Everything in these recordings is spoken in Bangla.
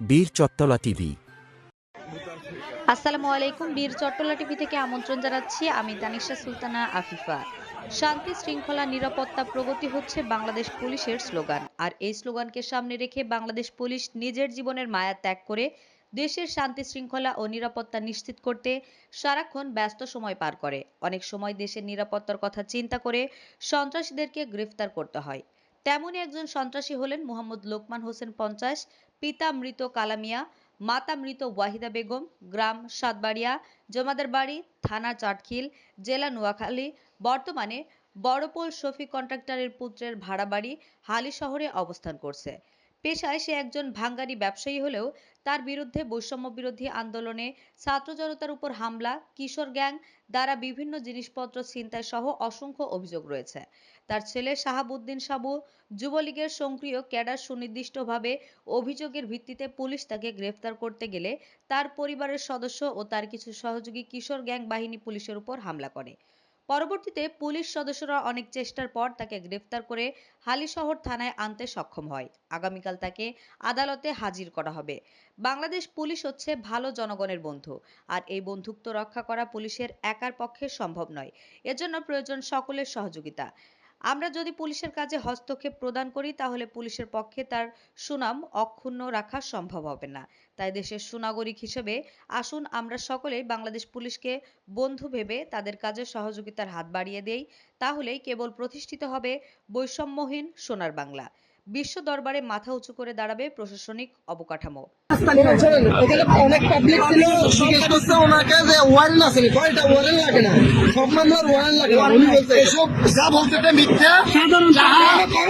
বীর চত্তলা টিভি। আসসালামু আলাইকুম, বীর চট্টলা টিভি থেকে আমন্ত্রণ জানাচ্ছি আমি তানিশা সুলতানা আফিফা। শান্তি শৃঙ্খলা, নিরাপত্তা, প্রগতি হচ্ছে বাংলাদেশ পুলিশের স্লোগান। আর এই স্লোগানকে সামনে রেখে বাংলাদেশ পুলিশ নিজের জীবনের মায়া ত্যাগ করে দেশের শান্তি শৃঙ্খলা ও নিরাপত্তা নিশ্চিত করতে সারাক্ষণ ব্যস্ত সময় পার করে। অনেক সময় দেশের নিরাপত্তার কথা চিন্তা করে সন্ত্রাসীদেরকে গ্রেফতার করতে হয়। তেমনই একজন সন্ত্রাসী হলেন মোহাম্মদ লোকমান হোসেন পঞ্চাশ, পিতা মৃত কালামিয়া, মাতা মৃত ওয়াহিদা বেগম, গ্রাম সাতবাড়িয়া, জমাদার বাড়ি থানা চাটখিল, জেলা নোয়াখালী, বর্তমানে বড়পোল শফিক কন্ট্রাক্টরের পুত্রের ভাড়া বাড়ি হালি শহরে অবস্থান করছে। পেশায় সে একজন ভাঙ্গারি ব্যবসায়ী হলেও তার বিরুদ্ধে বৈষম্য বিরোধী আন্দোলনে ছাত্র জনতার উপর হামলা, কিশোর গ্যাং দ্বারা বিভিন্ন জিনিসপত্র ছিনতাই সহ অসংখ্য অভিযোগ রয়েছে। তার ছেলে শাহাবুদ্দিন সাবু যুবলীগের সক্রিয় ক্যাডার সুনির্দিষ্টভাবে অভিযোগের ভিত্তিতে পুলিশ তাকে গ্রেফতার করতে গেলে তার পরিবারের সদস্য ও তার কিছু সহযোগী কিশোর গ্যাং বাহিনী পুলিশের উপর হামলা করে। পরবর্তীতে পুলিশ সদস্যরা অনেক চেষ্টার পর তাকে গ্রেফতার করে হালিশহর থানায় আনতে সক্ষম হয়। আগামীকাল তাকে আদালতে হাজির করা হবে। বাংলাদেশ পুলিশ হচ্ছে ভালো জনগণের বন্ধু আর এই বন্ধুত্ব রক্ষা করা পুলিশের একার পক্ষে সম্ভব নয়। এজন্য প্রয়োজন সকলের সহযোগিতা। আমরা যদি পুলিশের কাজে হস্তক্ষেপ প্রদান করি, তাহলে পুলিশের পক্ষে তার সুনাম অক্ষুণ্ণ রাখা সম্ভব হবে না। তাই দেশের সুনাগরিক হিসেবে আসুন, আমরা সকলেই বাংলাদেশ পুলিশকে বন্ধু ভেবে তাদের কাজে সহযোগিতার হাত বাড়িয়ে দেই। তাহলেই কেবল প্রতিষ্ঠিত হবে বৈষম্যহীন সোনার বাংলা। বিশ্ব দরবারে মাথা উঁচু করে দাঁড়াবে প্রশাসনিক অবকাঠামো। অনেক পাবলিক ছিল জিজ্ঞেস করছে ওনাকে যে ওয়ারেন্ট আছে নি কয়টা ওয়ারেন্ট লাগে না সব মামলার ওয়ারেন্ট লাগে উনি বলছে এসব যা বলতে মিথ্যা। সাধারণ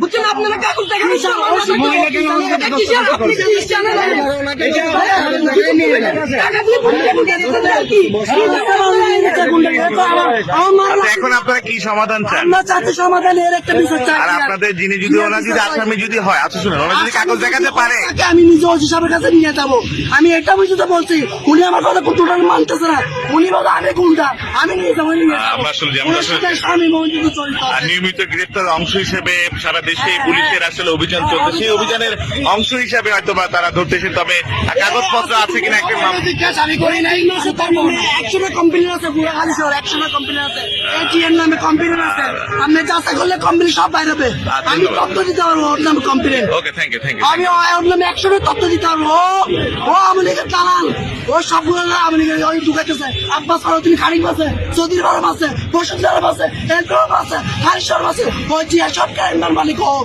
বুঝছেন আপনারা কাগজ দেখেন। আচ্ছা, এখন আপনারা কি সমাধান চান? আমরা চাচ্ছি সমাধান এর একটা বিষয় চাই। আর আপনাদের যিনি যদি যদি আসামি যদি হয় আচ্ছা শুনুন ওনার যদি কাগজ দেখাতে পারে। আমি নিজে ওসি সাহেবের কাছে নিয়ে যাব। আমি এটা বুঝতে বলছি উনি আমার কথা টোটাল মানতেছে না। উনি বলে আমি গুন্ডা আমি নিয়ে যাব নিয়ে যাব। নিয়মিত গ্রেপ্তার অংশ হিসেবে সারা দেশে পুলিশের আসলে অভিযান চলছে। সেই অভিযানের অংশ হিসাবে হয়তো বা তারা ধরতেছে তবে কাগজপত্র আছে কিনা একটা আমি করি নাই একশোটা কোম্পানি আছে পুরো খালি শহর একশোটা কোম্পানি আছে। এটিএম নামে কোম্পানি আছে। আপনি যাচাই করলে কোম্পানি সব বাইরে হবে। আমি তথ্য দিতে পারব ওর নামে company okay thank you thank you আমি ওর নামে একশোটা তথ্য দিতে পারব। ও ও দালাল। ও সবগুলো আমলিগের ওই ঢুকাইতেছে। আব্বাস তুমি খানিক আছে সদির বারো আছে বসুন্ধরা আছে এলড্রোম আছে আছে। ওই জিয়া সব ক্যারেন্ডার মালিক ও।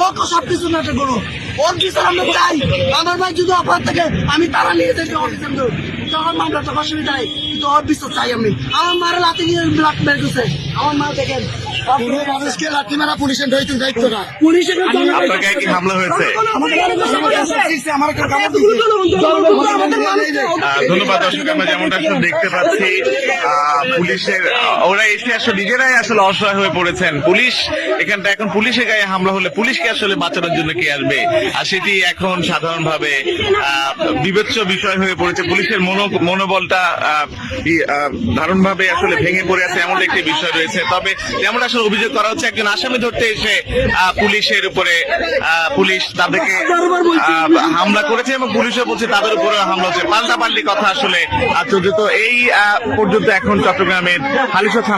ও তো সবকিছু নাটক করো। ওর বিচার আমরা চাই। আমার ভাই যদি অপরাধ থাকে আমি তারা নিয়ে যাই অফিসে তখন মামলাটা অসুবিধা বিচার চাই আমি। আমার মারা বের করছে আমার মা দেখেন। কোনো মানুষকে লাঠি মারা পুলিশের দায়িত্ব দায়িত্ব না। পুলিশের আপনার গায়ে কি হামলা হয়েছে? আমার একটা কামড় দিচ্ছে। আহ, ধন্যবাদ দর্শক আমরা যেমনটা আসলে দেখতে পাচ্ছি পুলিশের ওরা এসে আসলে নিজেরাই আসলে অসহায় হয়ে পড়েছেন। পুলিশ এখানটা এখন পুলিশের গায়ে হামলা হলে পুলিশকে আসলে বাঁচানোর জন্য কে আসবে? আর সেটি এখন সাধারণভাবে আহ, বিবেচ্য বিষয় হয়ে পড়েছে। পুলিশের মনো- মনোবলটা ধারণ ভাবে আসলে ভেঙে পড়ে আছে এমন একটি বিষয় রয়েছে। তবে যেমন আসলে অভিযোগ করা হচ্ছে, একজন আসামি ধরতে এসে পুলিশের উপরে পুলিশ তাদেরকে হামলা করেছে এবং পুলিশও বলছে তাদের উপরে হামলা হচ্ছে। পাল্টা পাল্টি কথা আসলে চলছে তো এই পর্যন্ত এখন চট্টগ্রামের হালিশো